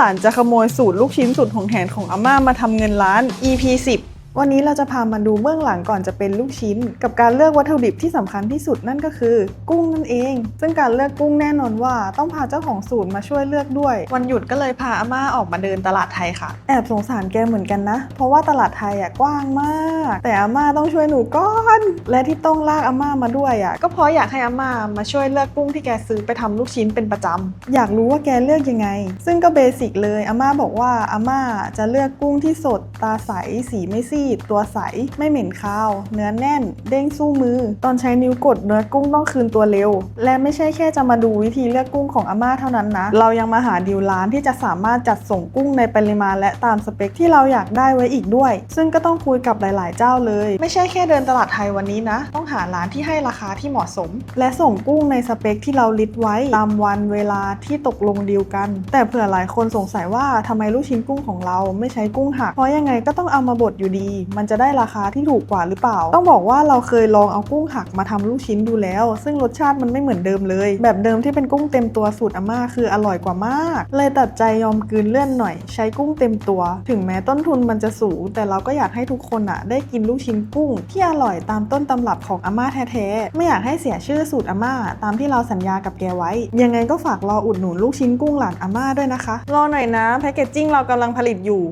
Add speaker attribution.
Speaker 1: หลานจะขโมยสูตรลูกชิ้นสุดของแหนของอาม่ามาทำเงินล้าน EP 10 วันนี้เราจะพามาดูเบื้องหลังก่อนจะเป็นลูกชิ้น กับการเลือกวัตถุดิบที่สำคัญที่สุดนั่นก็คือ กุ้งนั่นเอง ซึ่งการเลือกกุ้งแน่นอนว่าต้องพาเจ้าของสูตรมาช่วยเลือกด้วย วันหยุดก็เลยพาอาม่าออกมาเดินตลาดไทยค่ะ แอบสงสารแกเหมือนกันนะ เพราะว่าตลาดไทยอะกว้างมาก แต่อาม่าต้องช่วยหนูก่อน และที่ต้องลากอาม่ามาด้วยอะก็เพราะอยากให้อาม่ามาช่วยเลือกกุ้งที่แกซื้อไปทำลูกชิ้นเป็นประจำอยากรู้ว่าแกเลือกยังไง ซึ่งก็เบสิกเลยอาม่าบอกว่าอาม่าจะเลือกกุ้งที่สดตาใสสีไม่ซีด ตัวใส ไม่เหม็นคาว เนื้อแน่น เด้งสู้มือ ตอนใช้นิ้วกดเนื้อกุ้งต้องคืนตัวเร็ว และไม่ใช่แค่จะมาดูวิธีเลือกกุ้งของอาม่าเท่านั้นนะ เรายังมาหาดีลร้านที่จะสามารถจัดส่งกุ้งในปริมาณและตามสเปคที่เราอยากได้ไว้อีกด้วย ซึ่งก็ต้องคุยกับหลาย ๆ เจ้าเลย ไม่ใช่แค่เดินตลาดไทยวันนี้นะ ต้องหาร้านที่ให้ราคาที่เหมาะสม และส่งกุ้งในสเปคที่เราลิสต์ไว้ตามวันเวลาที่ตกลงดีลกัน แต่เผื่อหลายคนสงสัยว่าทำไมลูกชิ้นกุ้งของเราไม่ใช้กุ้งหักเพราะยังไงก็ต้องเอามาบดอยู่ดีมันจะได้ราคาที่ถูกกว่าหรือเปล่า ต้องบอกว่าเราเคยลองเอากุ้งหักมาทำลูกชิ้นดูแล้ว ซึ่งรสชาติมันไม่เหมือนเดิมเลย แบบเดิมที่เป็นกุ้งเต็มตัวสูตรอาม่าคืออร่อยกว่ามาก เลยตัดใจยอมกืนเลื่อนหน่อย ใช้กุ้งเต็มตัว ถึงแม้ต้นทุนมันจะสูง แต่เราก็อยากให้ทุกคนอะได้กินลูกชิ้นกุ้ง ที่อร่อยตามต้นตำรับของอาม่าแท้ๆไม่อยากให้เสียชื่อสูตรอาม่าตามที่เราสัญญากับแกไว้ ยังไงก็ฝากรออุดหนุนลูกชิ้นกุ้งหลานอาม่าด้วยนะคะรอหน่อยนะแพคเกจจิ้งเรากำลังผลิตอยู่